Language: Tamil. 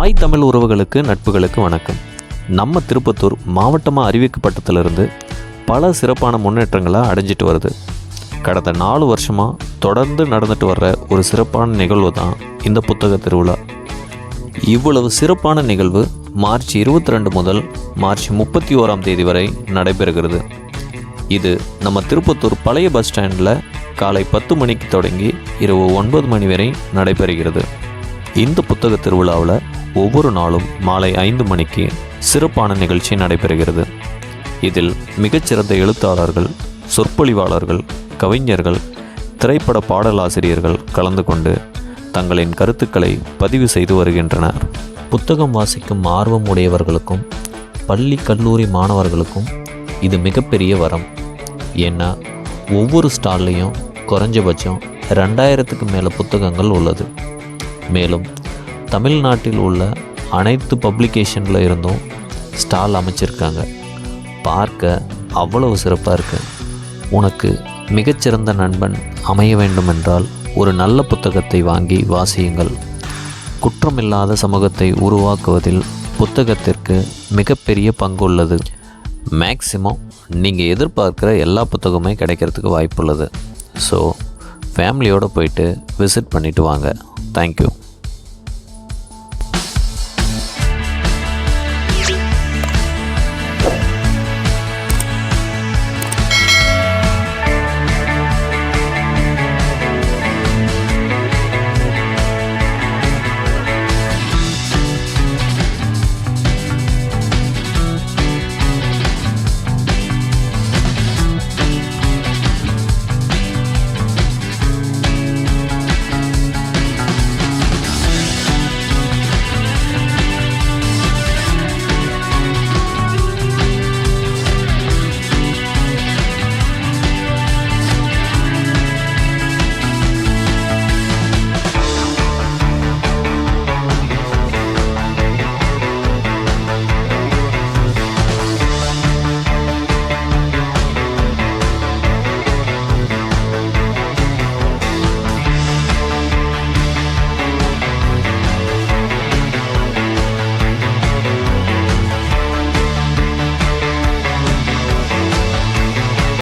தாய் தமிழ் உறவுகளுக்கு நட்புகளுக்கு வணக்கம். நம்ம திருப்பத்தூர் மாவட்டமாக அறிவிக்கப்பட்டதிலிருந்து பல சிறப்பான முன்னேற்றங்களை அடைஞ்சிட்டு வருது. கடந்த நாலு வருஷமாக தொடர்ந்து நடந்துட்டு வர்ற ஒரு சிறப்பான நிகழ்வு தான் இந்த புத்தக திருவிழா. இவ்வளவு சிறப்பான நிகழ்வு மார்ச் இருபத்தி ரெண்டு முதல் மார்ச் முப்பத்தி ஓராம் தேதி வரை நடைபெறுகிறது. இது நம்ம திருப்பத்தூர் பழைய பஸ் ஸ்டாண்டில் காலை பத்து மணிக்கு தொடங்கி இரவு ஒன்பது மணி வரை நடைபெறுகிறது. இந்த புத்தக திருவிழாவில் ஒவ்வொரு நாளும் மாலை ஐந்து மணிக்கு சிறப்பான நிகழ்ச்சி நடைபெறுகிறது. இதில் மிகச்சிறந்த எழுத்தாளர்கள் சொற்பொழிவாளர்கள் கவிஞர்கள் திரைப்பட பாடலாசிரியர்கள் கலந்து கொண்டு தங்களின் கருத்துக்களை பதிவு செய்து வருகின்றனர். புத்தகம் வாசிக்கும் ஆர்வம் உடையவர்களுக்கும் பள்ளி கல்லூரி மாணவர்களுக்கும் இது மிகப்பெரிய வரம். ஏன்னா ஒவ்வொரு ஸ்டால்லையும் குறைஞ்சபட்சம் ரெண்டாயிரத்துக்கு மேலே புத்தகங்கள் உள்ளது. மேலும் தமிழ்நாட்டில் உள்ள அனைத்து பப்ளிகேஷனில் இருந்தும் ஸ்டால் அமைச்சிருக்காங்க. பார்க்க அவ்வளவு சிறப்பாக இருக்கு. உனக்கு மிகச்சிறந்த நண்பன் அமைய வேண்டுமென்றால் ஒரு நல்ல புத்தகத்தை வாங்கி வாசியுங்கள். குற்றமில்லாத சமூகத்தை உருவாக்குவதில் புத்தகத்திற்கு மிகப்பெரிய பங்கு உள்ளது மேக்சிமம் நீங்கள் எதிர்பார்க்குற எல்லா புத்தகமே கிடைக்கிறதுக்கு வாய்ப்புள்ளது. ஸோ ஃபேமிலியோடு போயிட்டு விசிட் பண்ணிவிட்டு வாங்க. தேங்க்யூ